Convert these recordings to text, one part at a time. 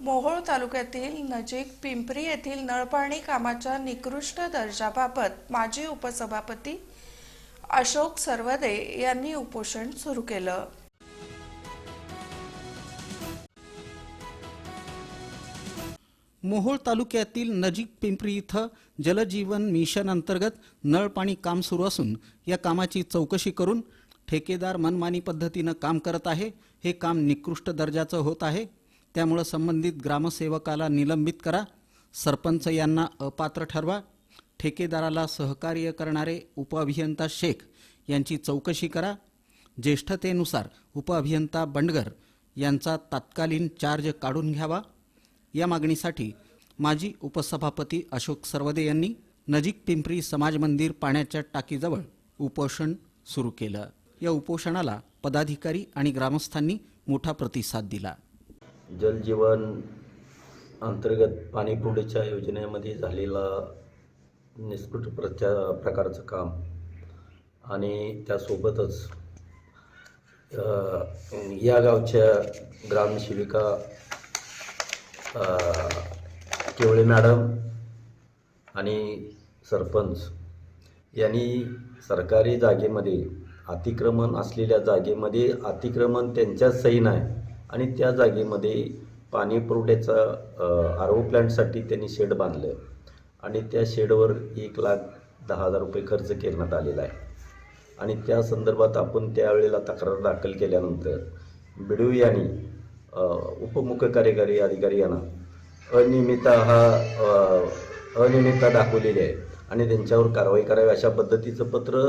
मोहोळ तालुक्यातील नजीक पिंपरी येथील नळपाणी कामाच्या निकृष्ट दर्जाबाबत माजी उपसभापती अशोक सर्वदे यांनी उपोषण सुरू केलं. मोहोळ तालुक्यातील नजीक पिंपरी इथं जलजीवन मिशन अंतर्गत नळपाणी काम सुरू असून या कामाची चौकशी करून ठेकेदार मनमानी पद्धतीनं काम करत आहे. हे काम निकृष्ट दर्जाचं होत आहे. त्यामुळं संबंधित ग्रामसेवकाला निलंबित करा. सरपंच यांना अपात्र ठरवा. ठेकेदाराला सहकार्य करणारे उपअभियंता शेख यांची चौकशी करा. ज्येष्ठतेनुसार उपअभियंता बंडगर यांचा तात्कालीन चार्ज काढून घ्यावा. या मागणीसाठी माजी उपसभापती अशोक सर्वदे यांनी नजीक पिंपरी समाज मंदिर पाण्याच्या टाकीजवळ उपोषण सुरू केलं. या उपोषणाला पदाधिकारी आणि ग्रामस्थांनी मोठा प्रतिसाद दिला. जलजीवन अंतर्गत पाणीपुरवठ्याच्या योजनेमध्ये झालेला निष्कृष्ट प्रचा प्रकारचं काम आणि त्यासोबतच या गावच्या ग्रामसेविका केवळे मॅडम आणि सरपंच यांनी सरकारी जागेमध्ये अतिक्रमण असलेल्या जागेमध्ये अतिक्रमण त्यांच्याच सही नाही. आणि त्या जागेमध्ये पाणी पुरवठ्याचा आर ओ प्लॅन्टसाठी त्यांनी शेड बांधलं. आणि त्या शेडवर एक लाख दहा हजार रुपये खर्च करण्यात आलेला आहे. आणि त्या संदर्भात आपण त्यावेळेला तक्रार दाखल केल्यानंतर बिडू यांनी उपमुख्य कार्यकारी अधिकारी यांना अनियमितता हा अनियमितता दाखवलेली आहे आणि त्यांच्यावर कारवाई करावी अशा पद्धतीचं पत्र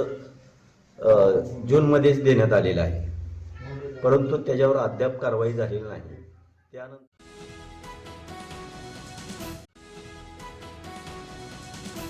जूनमध्येच देण्यात आलेलं आहे. परंतु त्याच्यावर अद्याप कारवाई झालेली नाही. त्यानंतर